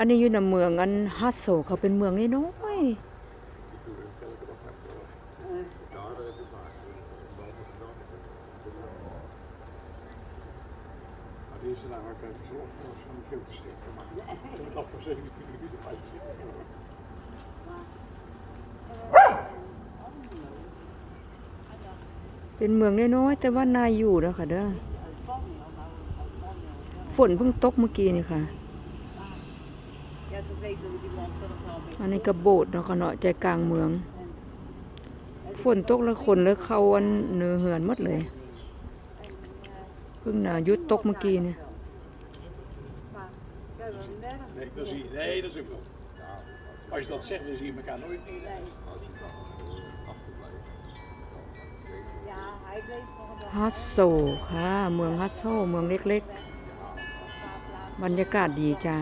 อันนี้อยู่ในเมืองอันฮัสโซเขาเป็นเมืองน้อยเป็นเมืองน้อยๆแต่ว่านายอยู่แล้วค่ะเด้อฝนเพิ่งตกเมื่อกี้นี่ค่ะ อันนี้กระโบดเนาะค่ะเนาะใจกลางเมือง ฝนตกแล้วคนแล้วเขาอันเนือเหือนหมดเลย เพิ่งน่ะหยุดตกเมื่อกี้เนี่ย Nee, dat zie je. Nee, dat is ook wel. Als je dat zegt, dan zie je elkaar nooit meer. h ฮัสโซค่ะ เมืองฮัสโซ เมืองเล็กๆ บรรยากาศดีจ้า